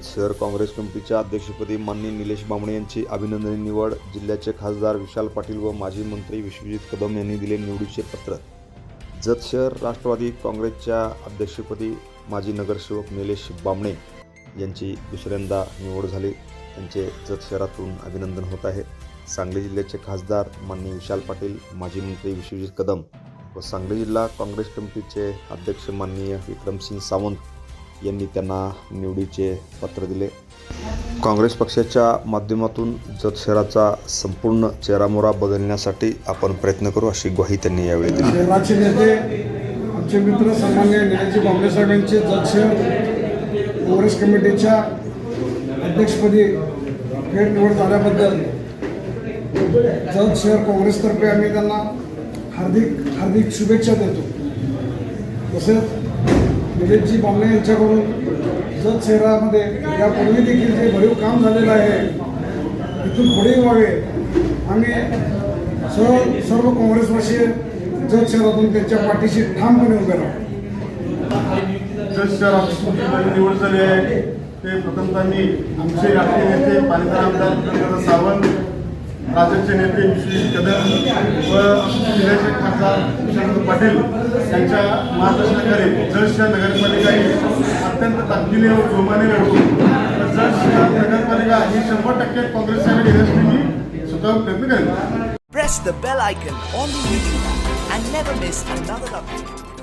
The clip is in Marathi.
शहर काँग्रेस कमिटीच्या अध्यक्षपदी माननीय निलेश बामणे यांची अभिनंदनी निवड जिल्ह्याचे खासदार विशाल पाटील व माजी मंत्री विश्वजित कदम यांनी दिले निवडीचे पत्र. जत शहर राष्ट्रवादी काँग्रेसच्या अध्यक्षपदी माजी नगरसेवक निलेश बांबणे यांची दुसऱ्यांदा निवड झाली. त्यांचे जत शहरातून अभिनंदन होत आहे. सांगली जिल्ह्याचे खासदार माननीय विशाल पाटील माजी मंत्री विश्वजित कदम व सांगली जिल्हा काँग्रेस कमिटीचे अध्यक्ष माननीय विक्रमसिंग सावंत यांनी त्यांना निवडीचे पत्र दिले. काँग्रेस पक्षाच्या माध्यमातून जत शहराचा संपूर्ण चेहरामोरा बदलण्यासाठी आपण प्रयत्न करू अशी ग्वाही त्यांनी यावेळी दिली. शहराचे नेते आमचे मित्र सन्मान्य निलेशजी बांबळे साहेबांचे जतशहर काँग्रेस कमिटीच्या अध्यक्षपदी फेरनिवड झाल्याबद्दल जत शहर काँग्रेसतर्फे आम्ही त्यांना हार्दिक हार्दिक शुभेच्छा देतो. तसेच म्हणजे निलेशजी बांबळे यांच्याकडून जत शहरामध्ये यापूर्वी देखील जे भरीव काम झालेलं आहे तिथून पुढे व्हावे आम्ही सर्व सर्व काँग्रेसवासी जत शहरातून त्यांच्या पाठीशी ठामपणे उभे राहू. जत शहरात निवड झाली आहे ते प्रथमतः मी आमचे राष्ट्रीय नेते पालिका आमदार सावंत राजदचे नेते विश्वजित कदम व जिल्ह्याचे खासदार विशांत पाटील यांच्या मार्गदर्शनाखाली जत शहर नगरपालिका ही अत्यंत ताकदीने व जोमाने लढवून जत नगरपालिका ही शंभर टक्के काँग्रेससाठी घेण्यासाठी मी स्वतः प्रयत्न करेल Press the bell icon on the YouTube and never miss another update.